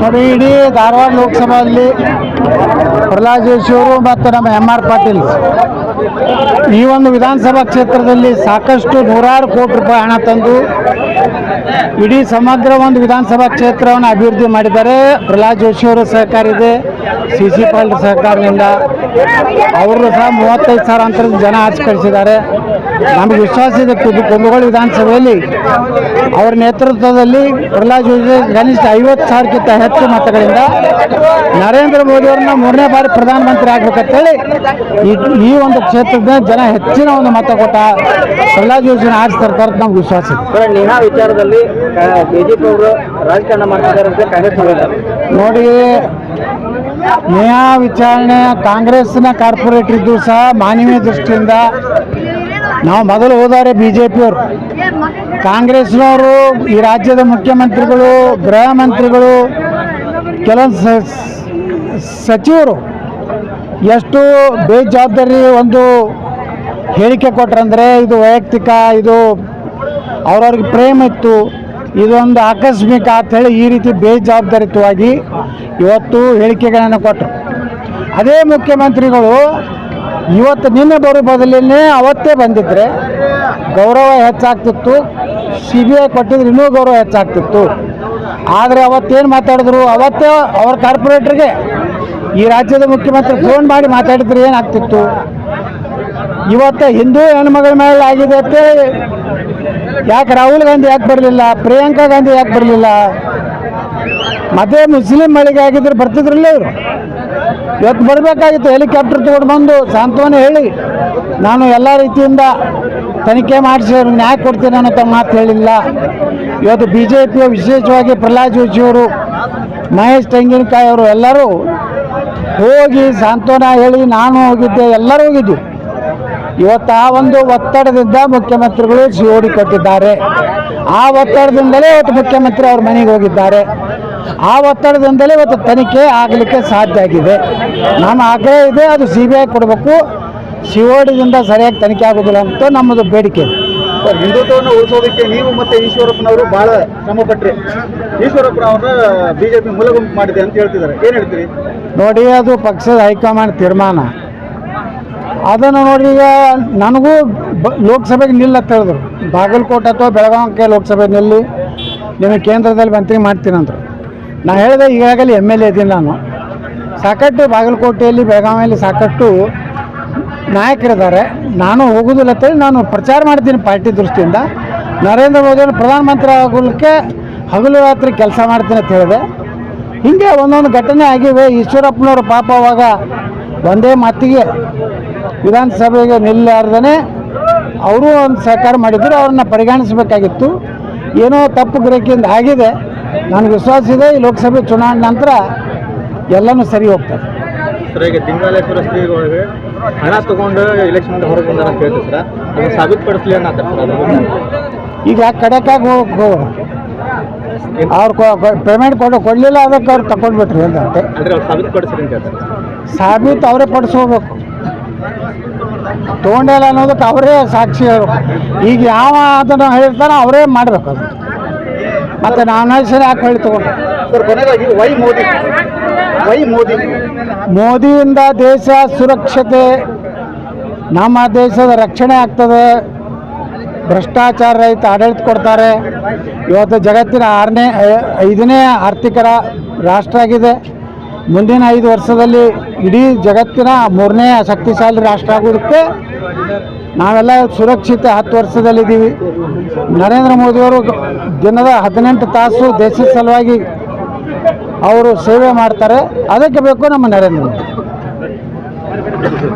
ನೋಡಿ ಇಡೀ ಧಾರವಾಡ ಲೋಕಸಭೆಯಲ್ಲಿ ಪ್ರಹ್ಲಾದ್ ಜೋಶಿ ಅವರು ಮತ್ತು ನಮ್ಮ ಎಂ ಆರ್ ಪಾಟೀಲ್ ಈ ಒಂದು ವಿಧಾನಸಭಾ ಕ್ಷೇತ್ರದಲ್ಲಿ ಸಾಕಷ್ಟು ನೂರಾರು ಕೋಟಿ ರೂಪಾಯಿ ಹಣ ತಂದು ಇಡೀ ಸಮಗ್ರ ಒಂದು ವಿಧಾನಸಭಾ ಕ್ಷೇತ್ರವನ್ನು ಅಭಿವೃದ್ಧಿ ಮಾಡಿದ್ದಾರೆ. ಪ್ರಹ್ಲಾದ್ ಜೋಶಿ ಅವರ ಸಹಕಾರ ಇದೆ, ಸಿ ಸಿ ಪಾಲ್ ಸಹಕಾರದಿಂದ. ಅವರು ಸಹ ಮೂವತ್ತೈದು ಸಾವಿರ ಅಂತರದ ಜನ ಆಚರಿಸಿದ್ದಾರೆ ನಮಗೆ ವಿಶ್ವಾಸ ಇದೆ ಕುಂದಗೋಳ ವಿಧಾನಸಭೆಯಲ್ಲಿ ಅವರ ನೇತೃತ್ವದಲ್ಲಿ ಪ್ರಹ್ಲಾದ್ ಜೋಶಿ ಕನಿಷ್ಠ ಐವತ್ತು ಸಾವಿರಕ್ಕಿಂತ ಹೆಚ್ಚು ಮತಗಳಿಂದ ನರೇಂದ್ರ ಮೋದಿ ಅವ್ರನ್ನ ಮೂರನೇ ಬಾರಿ ಪ್ರಧಾನಮಂತ್ರಿ ಆಗ್ಬೇಕಂತೇಳಿ ಈ ಒಂದು ಕ್ಷೇತ್ರದ ಜನ ಹೆಚ್ಚಿನ ಒಂದು ಮತ ಕೊಟ್ಟ ಪ್ರಹ್ಲಾದ್ ಯೋಜನೆ ಆರಿಸ್ತಾರೆ ಅಂತ ನಮ್ಗೆ ವಿಶ್ವಾಸ ಇದೆ. ಸರ್ ನೇಹಾ ವಿಚಾರದಲ್ಲಿ ಬಿಜೆಪಿ ಅವರು ರಾಜಕಾರಣ ಮಾಡ್ತಿದ್ದಾರೆ ಅಂತ ಕಾಂಗ್ರೆಸ್ ಮಾಡಿದ್ದಾರೆ ನೋಡಿ ನೇಹಾ ವಿಚಾರಣೆ ಕಾಂಗ್ರೆಸ್ನ ಕಾರ್ಪೊರೇಟ್ ಇದ್ದು ಸಹ ಮಾನವೀಯ ದೃಷ್ಟಿಯಿಂದ ನಾವು ಮೊದಲು ಹೋದಾರೆ ಬಿ ಜೆ ಪಿಯವರು ಕಾಂಗ್ರೆಸ್ನವರು ಈ ರಾಜ್ಯದ ಮುಖ್ಯಮಂತ್ರಿಗಳು ಗೃಹ ಮಂತ್ರಿಗಳು ಕೆಲವೊಂದು ಸಚಿವರು ಎಷ್ಟು ಬೇಜವಾಬ್ದಾರಿ ಒಂದು ಹೇಳಿಕೆ ಕೊಟ್ರಂದರೆ ಇದು ವೈಯಕ್ತಿಕ, ಇದು ಅವ್ರವ್ರಿಗೆ ಪ್ರೇಮ ಇತ್ತು, ಇದೊಂದು ಆಕಸ್ಮಿಕ ಅಂತ ಹೇಳಿ ಈ ರೀತಿ ಬೇಜವಾಬ್ದಾರಿತವಾಗಿ ಇವತ್ತು ಹೇಳಿಕೆಗಳನ್ನು ಕೊಟ್ಟರು ಅದೇ ಮುಖ್ಯಮಂತ್ರಿಗಳು ಇವತ್ತು ನಿನ್ನೆ ಬರೋ ಬದಲಿನೇ ಅವತ್ತೇ ಬಂದಿದ್ರೆ ಗೌರವ ಹೆಚ್ಚಾಗ್ತಿತ್ತು ಸಿ ಬಿ ಐ ಕೊಟ್ಟಿದ್ರೆ ಇನ್ನೂ ಗೌರವ ಹೆಚ್ಚಾಗ್ತಿತ್ತು. ಆದರೆ ಅವತ್ತೇನು ಮಾತಾಡಿದ್ರು? ಅವತ್ತೇ ಅವ್ರ ಕಾರ್ಪೊರೇಟ್ರಿಗೆ. ಈ ರಾಜ್ಯದ ಮುಖ್ಯಮಂತ್ರಿ ಫೋನ್ ಮಾಡಿ ಮಾತಾಡಿದ್ರೆ ಏನಾಗ್ತಿತ್ತು? ಇವತ್ತು ಹಿಂದೂ ಹೆಣ್ಮಗಳ ಮೇಲೆ ಆಗಿದೆ ಅಂತ ಯಾಕೆ ರಾಹುಲ್ ಗಾಂಧಿ ಯಾಕೆ ಬರಲಿಲ್ಲ? ಪ್ರಿಯಾಂಕಾ ಗಾಂಧಿ ಯಾಕೆ ಬರಲಿಲ್ಲ? ಮತ್ತೆ ಮುಸ್ಲಿಂ ಮಳಿಗೆ ಆಗಿದ್ರೆ ಬರ್ತಿದ್ರಲ್ಲ ಇವರು. ಇವತ್ತು ಬರಬೇಕಾಗಿತ್ತು ಹೆಲಿಕಾಪ್ಟರ್ ತಗೊಂಡು ಬಂದು. ಸಾಂತ್ವನ ಹೇಳಿ. ನಾನು ಎಲ್ಲ ರೀತಿಯಿಂದ ತನಿಖೆ ಮಾಡಿಸಿ, ಅವ್ರಿಗೆ ನ್ಯಾಯ ಕೊಡ್ತೀನಿ ಅನ್ನೋ ತಮ್ಮ ಮಾತು ಹೇಳಿಲ್ಲ. ಇವತ್ತು ಬಿ ಜೆ ಪಿಯ ವಿಶೇಷವಾಗಿ ಪ್ರಹ್ಲಾದ್ ಜೋಶಿಯವರು ಮಹೇಶ್ ತೆಂಗಿನಕಾಯಿ ಅವರು ಎಲ್ಲರೂ ಹೋಗಿ ಸಾಂತ್ವನ ಹೇಳಿ ನಾನು ಹೋಗಿದ್ದೆ, ಎಲ್ಲರೂ ಹೋಗಿದ್ವಿ. ಇವತ್ತು ಆ ಒಂದು ಒತ್ತಡದಿಂದ ಮುಖ್ಯಮಂತ್ರಿಗಳು ಸಿಒಡಿ ಕೊಟ್ಟಿದ್ದಾರೆ. ಆ ಒತ್ತಡದಿಂದಲೇ ಇವತ್ತು ಮುಖ್ಯಮಂತ್ರಿ ಅವ್ರ ಮನೆಗೆ ಹೋಗಿದ್ದಾರೆ. ಆ ಒತ್ತಡದಿಂದಲೇ ಇವತ್ತು ತನಿಖೆ ಆಗಲಿಕ್ಕೆ ಸಾಧ್ಯ ಆಗಿದೆ. ನಮ್ಮ ಆಗ್ರಹ ಇದೆ, ಅದು ಸಿ ಬಿ ಐ ಕೊಡಬೇಕು ಸಿಒಡಿದಿಂದ ಸರಿಯಾಗಿ ತನಿಖೆ ಆಗೋದಿಲ್ಲ ಅಂತ ನಮ್ಮದು ಬೇಡಿಕೆ ಹಿಂದುತ್ವವನ್ನು ಉಳಿಸೋದಕ್ಕೆ ನೀವು ಮತ್ತೆ ಈಶ್ವರಪ್ಪನವರು ಬಹಳ ಶ್ರಮ ಪಟ್ರಿ ಈಶ್ವರಪ್ಪನವ್ರ ಬಿಜೆಪಿ ಮೂಲಗುಂಪು ಮಾಡಿದೆ ಅಂತ ಹೇಳ್ತಿದ್ದಾರೆ. ಏನ್ ಹೇಳ್ತೀರಿ? ನೋಡಿ, ಅದು ಪಕ್ಷದ ಹೈಕಮಾಂಡ್ ತೀರ್ಮಾನ. ಅದನ್ನು ನೋಡಿ ಈಗ ನನಗೂ ಲೋಕಸಭೆಗೆ ನಿಲ್ಲ ಅಂತ ಹೇಳಿದ್ರು. ಬಾಗಲಕೋಟೆ ಅಥವಾ ಬೆಳಗಾವಿಗೆ ಲೋಕಸಭೆ ನಿಲ್ಲಿ ನಿಮಗೆ ಕೇಂದ್ರದಲ್ಲಿ ಮಂತ್ರಿ ಮಾಡ್ತೀನಂದ್ರು ನಾನು ಹೇಳಿದೆ, ಈಗಾಗಲೇ ಎಂ ಎಲ್ ಎ ಇದ್ದೀನಿ ನಾನು. ಸಾಕಷ್ಟು ಬಾಗಲಕೋಟೆಯಲ್ಲಿ, ಬೆಳಗಾವಿಯಲ್ಲಿ ಸಾಕಷ್ಟು ನಾಯಕರಿದ್ದಾರೆ. ನಾನು ಹೋಗೋದಿಲ್ಲ ಅಂತೇಳಿ ನಾನು ಪ್ರಚಾರ ಮಾಡ್ತೀನಿ ಪಾರ್ಟಿ ದೃಷ್ಟಿಯಿಂದ. ನರೇಂದ್ರ ಮೋದಿಯನ್ನು ಪ್ರಧಾನಮಂತ್ರಿ ಆಗೋಲಿಕ್ಕೆ ಹಗಲು ರಾತ್ರಿ ಕೆಲಸ ಮಾಡ್ತೀನಿ ಅಂತ ಹೇಳಿದೆ. ಹಿಂಗೆ ಒಂದೊಂದು ಘಟನೆ ಆಗಿವೆ. ಈಶ್ವರಪ್ಪನವರು ಪಾಪ ಅವಾಗ ಒಂದೇ ಮಾತಿಗೆ ವಿಧಾನಸಭೆಗೆ ನಿಲ್ಲಾರ್ದೇ ಅವರು ಒಂದು ಸಹಕಾರ ಮಾಡಿದ್ರು, ಅವ್ರನ್ನ ಪರಿಗಣಿಸಬೇಕಾಗಿತ್ತು. ಏನೋ ತಪ್ಪು ಗ್ರಹಿಕೆಯಿಂದ ಆಗಿದೆ. ನನಗೆ ವಿಶ್ವಾಸ ಇದೆ, ಈ ಲೋಕಸಭೆ ಚುನಾವಣೆ ನಂತರ ಎಲ್ಲನೂ ಸರಿ ಹೋಗ್ತದೆ. ಹಣ ತಗೊಂಡು ಎಲೆಕ್ಷನ್ ಹೊರಗೆ ಬಂದ ಅಂತ ಹೇಳ್ತೀವಿ ಸರ್. ಅದನ್ನ ಸಾಬೀತುಪಡಿಸ್ಲಿ ಅನ್ನತ್ತೆ ಸರ್ ಅದು. ಈಗ ಕಡೆಕಾಗಿ ಹೋಗೋ ಅವ್ರು ಪೇಮೆಂಟ್ ಕೊಡ ಕೊಡಲಿಲ್ಲ ಅದಕ್ಕೆ ಅವ್ರು ತಗೊಂಡ್ಬಿಟ್ರಿ ಅಂತ ಅಂದ್ರೆ ಸಾಬೀತುಪಡಿಸ್ರಿ ಅಂತ ಹೇಳ್ತಾರೆ. ಸಾಬೀತು ಅವರೇ ಪಡಿಸ್ಕೋಬೇಕು. ತೊಗೊಂಡಿಲ್ಲ ಅನ್ನೋದಕ್ಕೆ ಅವರೇ ಸಾಕ್ಷಿ ಹೇಳ್ಬೇಕು ಈಗ ಯಾವ ಅದನ್ನು ಹೇಳ್ತಾರೋ ಅವರೇ ಮಾಡ್ಬೇಕು ಅದು. ಮತ್ತು ನಾನು ಯಾಕೆ ಹೇಳಿ ತಗೊಂಡು ಕೊನೆಯದಾಗಿ ವೈ ಮೋದಿ. ವೈ ಮೋದಿ. ಮೋದಿಯಿಂದ ದೇಶ ಸುರಕ್ಷತೆ, ನಮ್ಮ ದೇಶದ ರಕ್ಷಣೆ ಆಗ್ತದೆ. ಭ್ರಷ್ಟಾಚಾರ ರಹಿತ ಆಡಳಿತ ಕೊಡ್ತಾರೆ. ಇವತ್ತು ಜಗತ್ತಿನ ಆರನೇ ಐದನೇ ಆರ್ಥಿಕ ರಾಷ್ಟ್ರ ಆಗಿದೆ. ಮುಂದಿನ ಐದು ವರ್ಷದಲ್ಲಿ ಇಡೀ ಜಗತ್ತಿನ ಮೂರನೇ ಶಕ್ತಿಶಾಲಿ ರಾಷ್ಟ್ರ ಆಗೋದಕ್ಕೆ ನಾವೆಲ್ಲ ಸುರಕ್ಷಿತ ಹತ್ತು ವರ್ಷದಲ್ಲಿದ್ದೀವಿ. ನರೇಂದ್ರ ಮೋದಿಯವರು ದಿನದ ಹದಿನೆಂಟು ತಾಸು ದೇಶದ ಸಲುವಾಗಿ ಅವರು ಸೇವೆ ಮಾಡ್ತಾರೆ. ಅದಕ್ಕೆ ಬೇಕು ನಮ್ಮ ನರೇಂದ್ರ